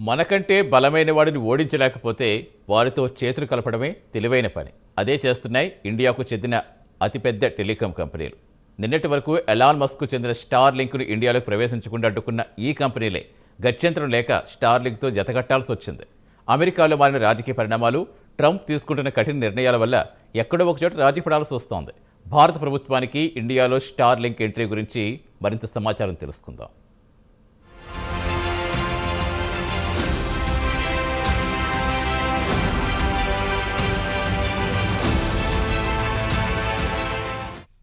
మనకంటే బలమైన వాడిని ఓడించలేకపోతే వారితో చేతులు కలపడమే తెలివైన పని. అదే చేస్తున్నాయి ఇండియాకు చెందిన అతిపెద్ద టెలికాం కంపెనీలు. నిన్నటి వరకు ఎలాన్ మస్క్కు చెందిన స్టార్ లింక్ను ఇండియాలోకి ప్రవేశించకుండా అడ్డుకున్న ఈ కంపెనీలే గత్యంతరం లేక స్టార్ లింక్తో జతకట్టాల్సి వచ్చింది. అమెరికాలో మారిన రాజకీయ పరిణామాలు ట్రంప్ తీసుకుంటున్న కఠిన నిర్ణయాల వల్ల ఎక్కడో ఒకచోట రాజీ పడాల్సి వస్తోంది. భారత ప్రభుత్వానికి ఇండియాలో స్టార్ లింక్ ఎంట్రీ గురించి మరింత సమాచారం తెలుసుకుందాం.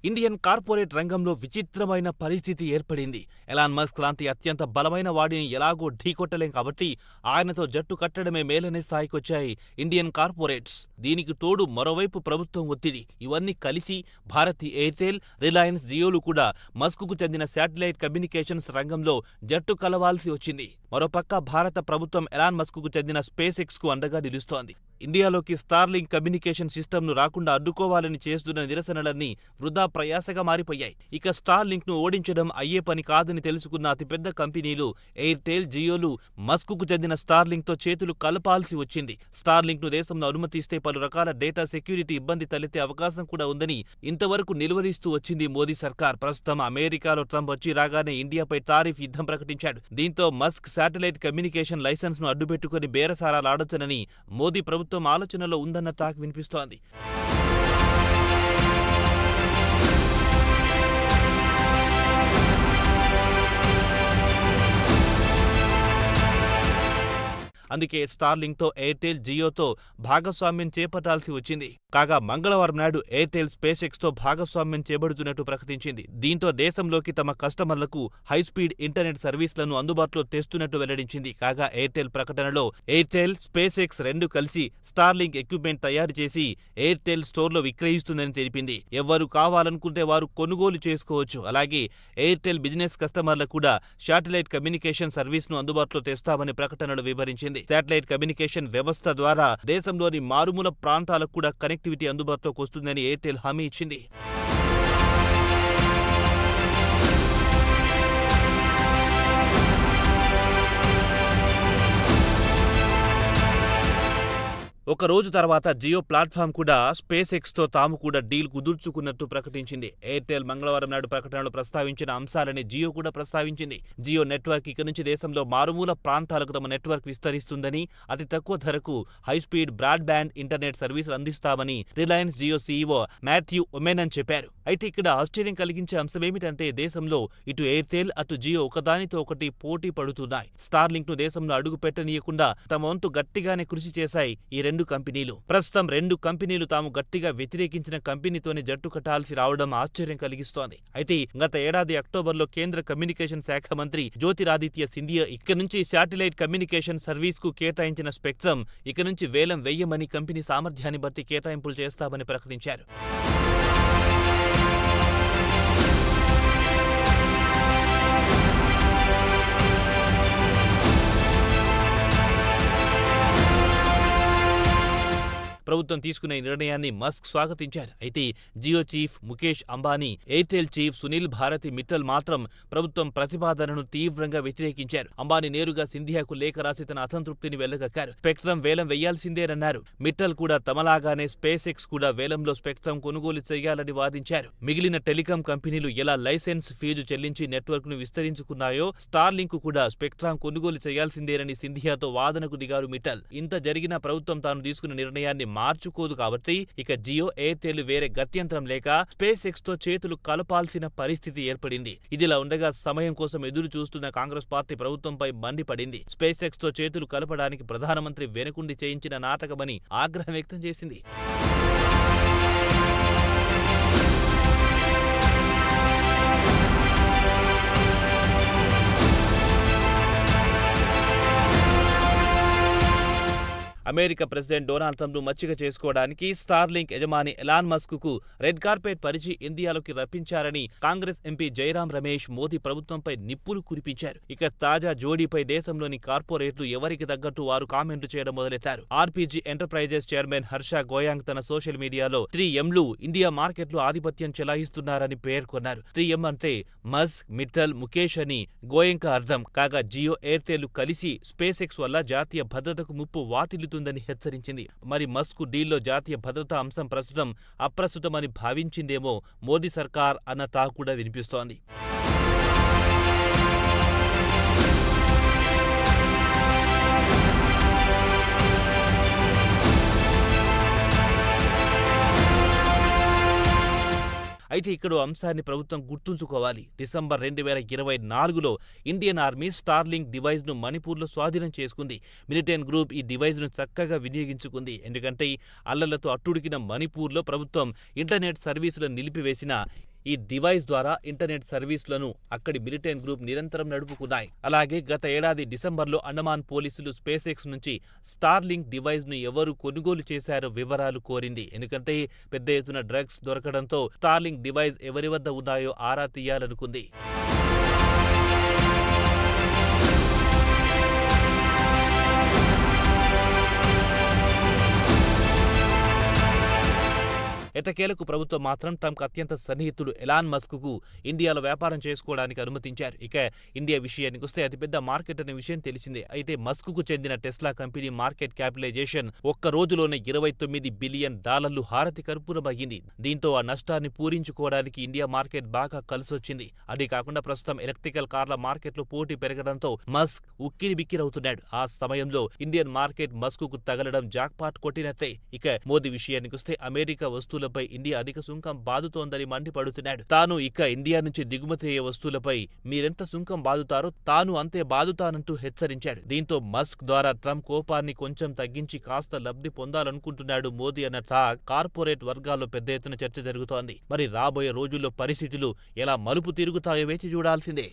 ఇండియన్ కార్పొరేట్ రంగంలో విచిత్రమైన పరిస్థితి ఏర్పడింది. ఎలాన్ మస్క్ లాంటి అత్యంత బలమైన వాడిని ఎలాగో ఢీకొట్టలేం కాబట్టి ఆయనతో జట్టు కట్టడమే మేలనే స్థాయికొచ్చాయి ఇండియన్ కార్పొరేట్స్. దీనికి తోడు మరోవైపు ప్రభుత్వం ఒత్తిడి. ఇవన్నీ కలిసి భారతి ఎయిర్టెల్ రిలయన్స్ జియోలు కూడా మస్క్కు చెందిన శాటిలైట్ కమ్యూనికేషన్స్ రంగంలో జట్టు కలవాల్సి వచ్చింది. మరోపక్క భారత ప్రభుత్వం ఎలాన్ మస్క్కు చెందిన స్పేస్ ఎక్స్కు అండగా నిలుస్తోంది. ఇండియాలోకి స్టార్లింగ్ కమ్యూనికేషన్ సిస్టమ్ను రాకుండా అడ్డుకోవాలని చేస్తున్న నిరసనలన్నీ వృధా ప్రయాసగా మారిపోయాయి. ఇక స్టార్లింక్ను ఓడించడం అయ్యే పని కాదని తెలుసుకున్న అతిపెద్ద కంపెనీలు ఎయిర్టెల్ జియోలు మస్కుకు చెందిన స్టార్లింక్తో చేతులు కలపాల్సి వచ్చింది. స్టార్లింక్ను దేశంలో అనుమతిస్తే పలు రకాల డేటా సెక్యూరిటీ ఇబ్బంది తలెత్తే అవకాశం కూడా ఉందని ఇంతవరకు నిలువరిస్తూ వచ్చింది మోదీ సర్కార్. ప్రస్తుతం అమెరికాలో ట్రంప్ వచ్చి రాగానే ఇండియాపై తారీఫ్ యుద్ధం ప్రకటించాడు. దీంతో మస్క్ శాటిలైట్ కమ్యూనికేషన్ లైసెన్స్ను అడ్డుపెట్టుకుని బేరసారాలాడొచ్చనని మోదీ ప్రభుత్వం ఆలోచనలో ఉందన్న టాక్ వినిపిస్తోంది. అందుకే స్టార్లింగ్తో ఎయిర్టెల్ జియోతో భాగస్వామ్యం చేపట్టాల్సి వచ్చింది. కాగా మంగళవారం నాడు ఎయిర్టెల్ స్పేస్ భాగస్వామ్యం చేపడుతున్నట్టు ప్రకటించింది. దీంతో దేశంలోకి తమ కస్టమర్లకు హై స్పీడ్ ఇంటర్నెట్ సర్వీసులను అందుబాటులో తెస్తున్నట్టు వెల్లడించింది. కాగా ఎయిర్టెల్ ప్రకటనలో ఎయిర్టెల్ స్పేస్ ఎక్స్ రెండు కలిసి స్టార్లింక్ ఎక్విప్మెంట్ తయారు చేసి ఎయిర్టెల్ స్టోర్లో విక్రయిస్తుందని తెలిపింది. ఎవరు కావాలనుకుంటే వారు కొనుగోలు చేసుకోవచ్చు. అలాగే ఎయిర్టెల్ బిజినెస్ కస్టమర్లకు కూడా శాటిలైట్ కమ్యూనికేషన్ సర్వీస్ను అందుబాటులో తెస్తామని ప్రకటనలో వివరించింది. శాటిలైట్ కమ్యూనికేషన్ వ్యవస్థ ద్వారా దేశంలోని మారుమూల ప్రాంతాలకు కూడా కనెక్టివిటీ అందుబాటులోకి వస్తుందని ఎయిర్టెల్ హామీ ఇచ్చింది. ఒక రోజు తర్వాత జియో ప్లాట్ఫామ్ కూడా స్పేస్ ఎక్స్తో తాము కూడా డీల్ కుదుర్చుకున్నట్టు ప్రకటించింది. ఎయిర్టెల్ మంగళవారం నాడు ప్రకటనలో ప్రస్తావించిన అంశాలని జియో కూడా ప్రస్తావించింది. జియో నెట్వర్క్ ఇక నుంచి దేశంలో మారుమూల ప్రాంతాలకు తమ నెట్వర్క్ విస్తరిస్తుందని అతి తక్కువ ధరకు హై స్పీడ్ ఇంటర్నెట్ సర్వీసులు అందిస్తామని రిలయన్స్ జియో సీఈఓ మాథ్యూ ఒమెనన్ చెప్పారు. అయితే ఇక్కడ ఆశ్చర్యం కలిగించే అంశం ఏమిటంటే దేశంలో ఇటు ఎయిర్టెల్ అటు జియో ఒకదానితో ఒకటి పోటీ పడుతున్నాయి. స్టార్లింక్ను దేశంలో అడుగు పెట్టనీయకుండా తమ వంతు గట్టిగానే కృషి చేశాయి ఈ రెండు కంపెనీలు. ప్రస్తుతం రెండు కంపెనీలు తాము గట్టిగా వ్యతిరేకించిన కంపెనీతోనే జట్టు కట్టాల్సి రావడం ఆశ్చర్యం కలిగిస్తోంది. అయితే గత ఏడాది అక్టోబర్లో కేంద్ర కమ్యూనికేషన్ శాఖ మంత్రి జ్యోతిరాదిత్య సింధియా ఇక్కడి నుంచి శాటిలైట్ కమ్యూనికేషన్ సర్వీస్కు కేటాయించిన స్పెక్ట్రమ్ ఇక నుంచి వేలం వెయ్యమని కంపెనీ సామర్థ్యాన్ని బట్టి కేటాయింపులు చేస్తామని ప్రకటించారు. ప్రభుత్వం తీసుకున్న నిర్ణయాన్ని మస్క్ స్వాగతించారు. అయితే జియో చీఫ్ ముఖేష్ అంబానీ ఎయిర్టెల్ చీఫ్ సునీల్ భారతి మిట్టల్ మాత్రం ప్రభుత్వం ప్రతిపాదనను తీవ్రంగా వ్యతిరేకించారు. అంబానీ నేరుగా సింధియాకు లేఖ రాసి తన అసంతృప్తిని వెళ్ళగక్కారు స్పెక్ట్రమ్ వేలం వేయాల్సిందేనన్నారు. మిట్టల్ కూడా తమలాగానే స్పేస్ ఎక్స్ కూడా వేలంలో స్పెక్ట్రమ్ కొనుగోలు చేయాలని వాదించారు. మిగిలిన టెలికాం కంపెనీలు ఎలా లైసెన్స్ ఫీజు చెల్లించి నెట్వర్క్ను విస్తరించుకున్నాయో స్టార్ లింక్ కూడా స్పెక్ట్రామ్ కొనుగోలు చేయాల్సిందేనని సింధియాతో వాదనకు దిగారు మిట్టల్. ఇంత జరిగినా ప్రభుత్వం తాను తీసుకున్న నిర్ణయాన్ని మార్చుకోదు కాబట్టి ఇక జియో ఎయిర్టెల్ వేరే గత్యంతరం లేక స్పేస్ ఎక్స్తో చేతులు కలపాల్సిన పరిస్థితి ఏర్పడింది. ఇదిలా ఉండగా సమయం కోసం ఎదురు చూస్తున్న కాంగ్రెస్ పార్టీ ప్రభుత్వంపై మండిపడింది. స్పేస్ ఎక్స్తో చేతులు కలపడానికి ప్రధానమంత్రి వెనుకుండి చేయించిన నాటకమని ఆగ్రహం వ్యక్తం చేసింది. అమెరికా ప్రెసిడెంట్ డొనాల్డ్ ట్రంప్ను మచ్చిక చేసుకోవడానికి స్టార్లింక్ యజమాని ఎలాన్ మస్క్కు రెడ్ కార్పెట్ పరిచి ఇండియాలోకి రప్పించారని కాంగ్రెస్ ఎంపీ జయరాం రమేష్ మోదీ ప్రభుత్వంపై నిప్పులు కురిపించారు. ఇక తాజా జోడీపై దేశంలోని కార్పొరేట్లు ఎవరికి తగ్గట్టు వారు కామెంట్లు చేయడం మొదలెట్టారు. RPG enterprises chairman Harsh Goenka తన సోషల్ మీడియాలో త్రీ ఎంలు ఇండియా మార్కెట్లో ఆధిపత్యం చెలాయిస్తున్నారని పేర్కొన్నారు త్రీ ఎం అంటే మస్క్ మిట్టల్ ముఖేష్ అని గోయంక అర్థం. కాగా జియో ఎయిర్టెల్ కలిసి స్పేస్ ఎక్స్ వల్ల జాతీయ భద్రతకు ముప్పు వాటిల్లుతుందని హెచ్చరించింది. మరి మస్క్ డీల్లో జాతీయ భద్రతా అంశం ప్రస్తుతం అప్రస్తుతమని భావించిందేమో మోదీ సర్కార్ అన్న తాకు కూడా వినిపిస్తోంది. అయితే ఇక్కడ అంశాన్ని ప్రభుత్వం గుర్తుంచుకోవాలి. డిసెంబర్ రెండు వేల ఇరవై నాలుగులో ఇండియన్ ఆర్మీ స్టార్లింగ్ డివైస్ను మణిపూర్లో స్వాధీనం చేసుకుంది. మిలిటెన్ గ్రూప్ ఈ డివైస్ను చక్కగా వినియోగించుకుంది. ఎందుకంటే అల్లలతో అట్టుడికిన మణిపూర్లో ప్రభుత్వం ఇంటర్నెట్ సర్వీసులను నిలిపివేసిన ఈ డివైస్ ద్వారా ఇంటర్నెట్ సర్వీసులను అక్కడి మిలిటెన్ గ్రూప్ నిరంతరం నడుపుకున్నాయి. అలాగే గత ఏడాది డిసెంబర్లో అండమాన్ పోలీసులు స్పేస్ ఎక్స్ నుంచి స్టార్ లింక్ డివైస్ను ఎవరు కొనుగోలు చేశారో వివరాలు కోరింది. ఎందుకంటే పెద్ద ఎత్తున డ్రగ్స్ దొరకడంతో స్టార్లింక్ డివైస్ ఎవరి వద్ద ఉన్నాయో ఆరా తీయాలనుకుంది. ఎట్టకేలకు ప్రభుత్వం మాత్రం తమకు అత్యంత సన్నిహితుడు ఎలాన్ మస్క్కు ఇండియాలో వ్యాపారం చేసుకోవడానికి అనుమతించారు. ఇక ఇండియా విషయానికి వస్తే అతిపెద్ద మార్కెట్ అనే విషయం తెలిసిందే. అయితే మస్క్కు చెందిన టెస్లా కంపెనీ మార్కెట్ క్యాపిటలైజేషన్ ఒక్క రోజులోనే ఇరవై తొమ్మిది బిలియన్ డాలర్లు హారతి కర్పూరం అయ్యింది. దీంతో ఆ నష్టాన్ని పూరించుకోవడానికి ఇండియా మార్కెట్ బాగా కలిసొచ్చింది. అదే కాకుండా ప్రస్తుతం ఎలక్ట్రికల్ కార్ల మార్కెట్లో పోటీ పెరగడంతో మస్క్ ఉక్కిరి బిక్కిరవుతున్నాడు ఆ సమయంలో ఇండియన్ మార్కెట్ మస్క్కు తగలడం జాక్పాట్ కొట్టినట్లే ఇక మోదీ విషయానికి వస్తే అమెరికా వస్తువుల వస్తువులపై ఇండియా అధిక సుంకం బాదుతోందని మండిపడుతున్నాడు. తాను ఇక ఇండియా నుంచి దిగుమతి అయ్యే వస్తువులపై మీరెంత సుంకం బాదుతారో తాను అంతే బాదుతానంటూ హెచ్చరించాడు. దీంతో మస్క్ ద్వారా ట్రంప్ కోపాన్ని కొంచెం తగ్గించి కాస్త లబ్ధి పొందాలనుకుంటున్నాడు మోదీ అన్న టాక్ కార్పొరేట్ వర్గాల్లో పెద్ద ఎత్తున చర్చ జరుగుతోంది. మరి రాబోయే రోజుల్లో పరిస్థితులు ఎలా మలుపు తిరుగుతాయో వేచి చూడాల్సిందే.